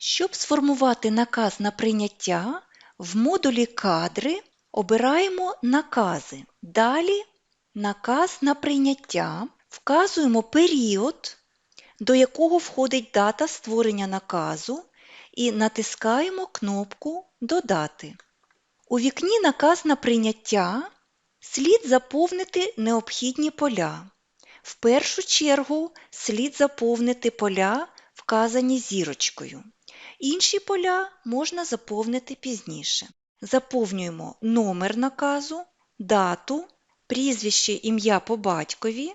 Щоб сформувати наказ на прийняття, в модулі Кадри обираємо Накази. Далі Наказ на прийняття. Вказуємо період, до якого входить дата створення наказу, і натискаємо кнопку Додати. У вікні Наказ на прийняття слід заповнити необхідні поля. В першу чергу слід заповнити поля, вказані зірочкою. Інші поля можна заповнити пізніше. Заповнюємо номер наказу, дату, прізвище, ім'я по батькові,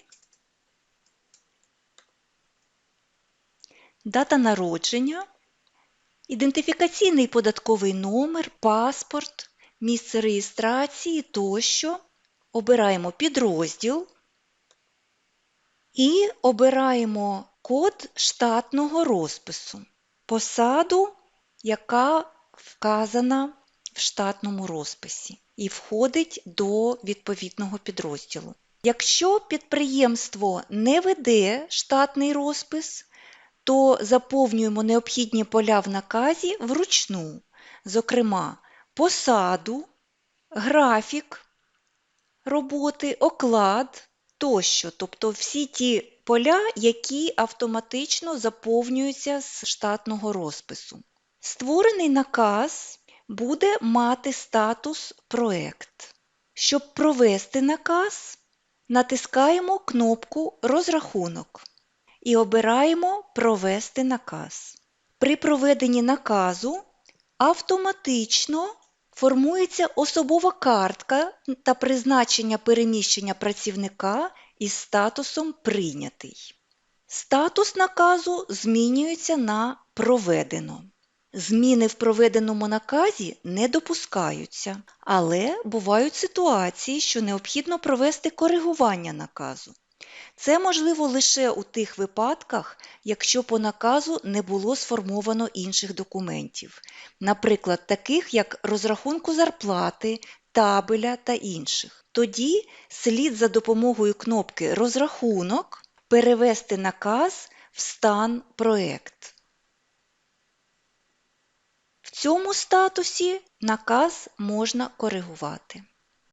дата народження, ідентифікаційний податковий номер, паспорт, місце реєстрації тощо. Обираємо підрозділ і обираємо код штатного розпису, посаду, яка вказана в штатному розписі і входить до відповідного підрозділу. Якщо підприємство не веде штатний розпис, то заповнюємо необхідні поля в наказі вручну, зокрема, посаду, графік роботи, оклад тощо, тобто всі ті поля, які автоматично заповнюються з штатного розпису. Створений наказ буде мати статус проект. Щоб провести наказ, натискаємо кнопку Розрахунок і обираємо Провести наказ. При проведенні наказу автоматично формується особова картка та призначення переміщення працівника із статусом Прийнятий. Статус наказу змінюється на Проведено. Зміни в проведеному наказі не допускаються, але бувають ситуації, що необхідно провести коригування наказу. Це можливо лише у тих випадках, якщо по наказу не було сформовано інших документів, наприклад, таких як розрахунку зарплати, табеля та інших. Тоді слід за допомогою кнопки Розрахунок перевести наказ в стан проект. В цьому статусі наказ можна коригувати.